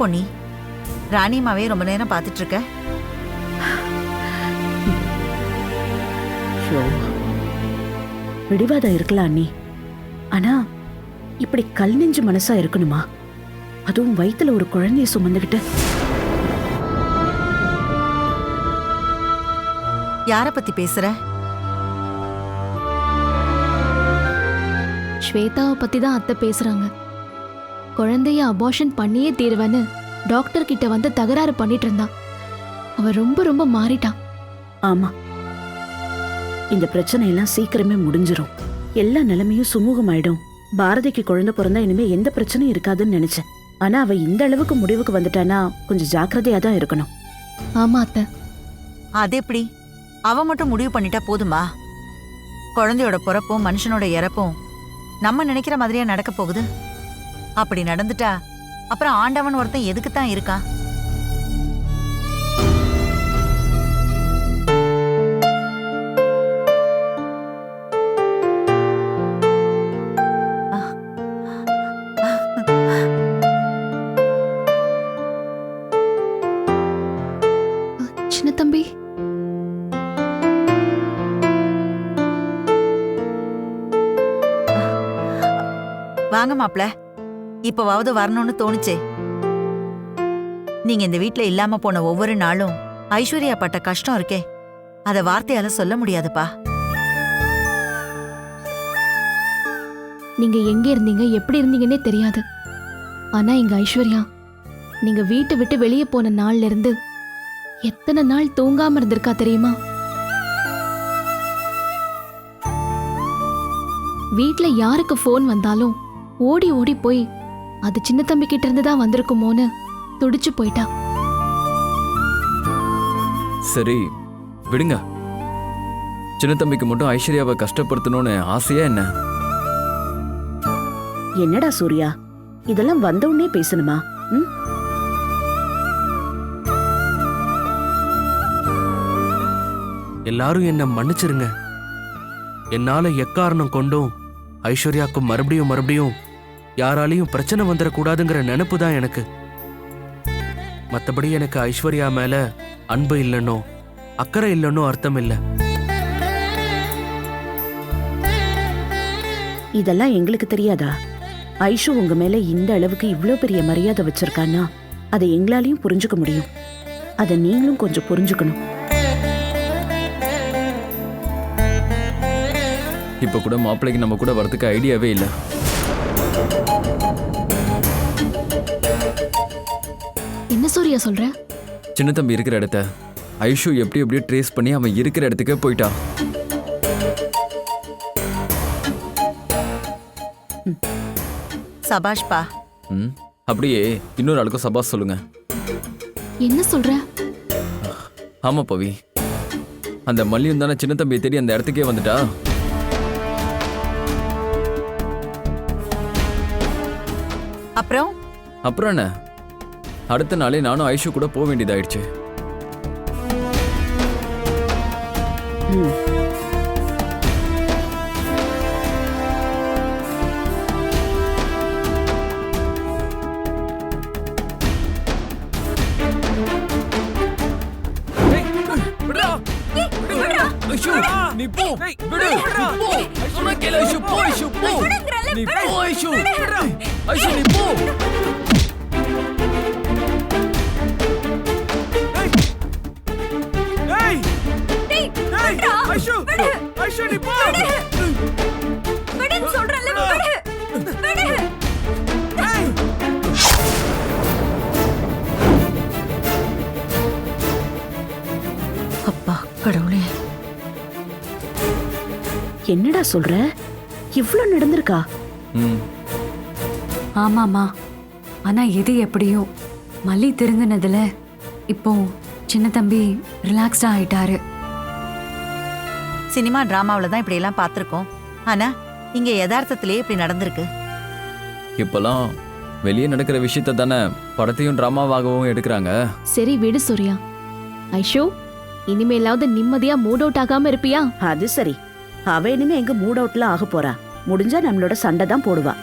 பொன்னி ராணியம்மாவே ரொம்ப நேரம் பார்த்துட்டு இருக்க. பிடிவாதம் இருக்கலாம் அண்ணி. ஆனா இப்படி கல் நெஞ்சு மனசா இருக்கணுமா? அதுவும் வயித்துல ஒரு குழந்தைய சுமந்துகிட்டு. யார பத்தி பேசுற? ஸ்வேதாவை பத்தி தான் அத்தை பேசுறாங்க. குழந்தைய அபார்ஷன் பண்ணியே தீருவேன்னு டாக்டர் கிட்ட வந்து தகராறு பண்ணிட்டு இருந்தான். அவ ரொம்ப ரொம்ப மாறிட்டான். ஆமா. இந்த பிரச்சனை எல்லாம் சீக்கிரமே முடிஞ்சிரும். எல்லா நிலைமையும் சுமூகமாயிடும். பாரதிக்கு குழந்தை பிறந்தா இனிமே எந்த பிரச்சனையும் இருக்காதுன்னு நினைச்சேன். ஆனா அவ இந்த அளவுக்கு முடிவுக்கு வந்துட்டானா கொஞ்சம் ஜாக்கிரதையா தான் இருக்கணும். ஆமா அத்தை. அது எப்படி? அவ மட்டும் முடிவு பண்ணிட்டா போதுமா? குழந்தையோட பிறப்பும் மனுஷனோட இறப்பும் நம்ம நினைக்கிற மாதிரியா நடக்க போகுது? அப்படி நடந்துட்டா அப்புறம் ஆண்டவன் ஒருத்தன் எதுக்கு தான் இருக்கான் சின்ன தம்பி வாங்க மாப்ள இப்பவாவது வரணும்னு தோணுச்சே. நீங்க இந்த வீட்ல இல்லாம போன ஒவ்வொரு நாளும் ஐஸ்வர்யா பட்ட கஷ்டம் இருக்கே. அத வார்த்தையால சொல்ல முடியாதுப்பா. நீங்க எங்க இருந்தீங்க எப்படி இருந்தீங்கன்னே தெரியாது. ஆனா எங்க ஐஸ்வர்யா நீங்க வீட்டை விட்டு வெளியே போன நாள்ல இருந்து எத்தனை நாள் தூங்காம இருந்திருக்கா தெரியுமா? வீட்ல யாருக்கு ஃபோன் வந்தாலும் ஓடி ஓடி போய் அது சின்ன தம்பி கிட்ட இருந்து தான் வந்திருக்குமோன்னு துடிச்சு போயிட்டா. சரி விடுங்க. சின்ன தம்பிக்கு மட்டும் ஐஸ்வர்யாவை கஷ்டப்படுத்தணும்னு ஆசையா என்ன? என்னடா சூர்யா? இதெல்லாம் வந்த உடனே பேசணுமா? ம்? எல்லாரும் என்ன மன்னிச்சிருங்க. என்னால எக்காரணம் கொண்டும் ஐஸ்வர்யாக்கும் மறுபடியும் மறுபடியும் யாராலையும் பிரச்சனை வந்துடக்கூடாதுங்கிற நினைப்பு தான் எனக்கு. மத்தபடி எனக்கு ஐஸ்வர்யா மேல அன்பு இல்லைன்னோ அக்கறை இல்லைன்னோ அர்த்தம் இல்லை. இதெல்லாம் எங்களுக்கு தெரியாதா? ஐஷு உங்க மேல இந்த அளவுக்கு இவ்ளோ பெரிய மரியாதை வச்சிருக்கான்னா அதை எங்களாலையும் புரிஞ்சுக்க முடியும். அதை நீங்களும் கொஞ்சம் புரிஞ்சுக்கணும். இப்ப கூட மாப்பிள்ளைக்கு நம்ம கூட வரதுக்கு ஐடியாவே இல்ல. என்ன சூர்யா சொல்ற? சின்ன தம்பி இருக்கிற இடத்த ஐஷு எப்படி எப்படியோ ட்ரேஸ் பண்ணி அவன் இருக்கிற இடத்துக்கே போயிட்டான் சபாஷ்பா. ம். அப்படியே இன்னொரு ஆளுக்கும் சபாஸ் சொல்லுங்க. என்ன சொல்ற? ஆமா பவி. அந்த மல்லியும் தானே சின்ன தம்பியை தேடி அந்த இடத்துக்கே வந்துட்டா? அப்புறம்? அப்புறம் என்ன? அடுத்த நாளே நானும் ஐஷு கூட போக வேண்டியதாயிடுச்சு. ம் நீ போ. விடு. போ. சொன்னா கேளு ஐஷு போ. ஐஷு போ நீ போ. ஐஷு. ஐஷு நீ போ. அப்பா கடவுளே. என்னடா சொல்ற? இவ்ளோ நடந்திருக்கா? ம். ஆமாமா ஆனா எது எப்படியோ. மல்லி திருந்தினதுல இப்போ சின்ன தம்பி ரிலாக்ஸ்டா ஆயிட்டாரு. சினிமா டிராமாவில தான் இப்படி எல்லாம் பார்த்திருக்கோம். ஆனா இங்க யதார்த்தத்திலே இப்படி நடந்திருக்கு. இப்பெல்லாம் வெளியே நடக்கிற விஷயத்த தானே படத்தையும் டிராமாவாகவும் எடுக்கிறாங்க. சரி விடு சூர்யா. ஐஷோ இனிமேலாவது நிம்மதியா மூட் அவுட் ஆகாம இருப்பியா? அது சரி. அவ இனிமே எங்க மூட் அவுட்லாம் ஆக போறா. முடிஞ்சா நம்மளோட சண்டை தான் போடுவா.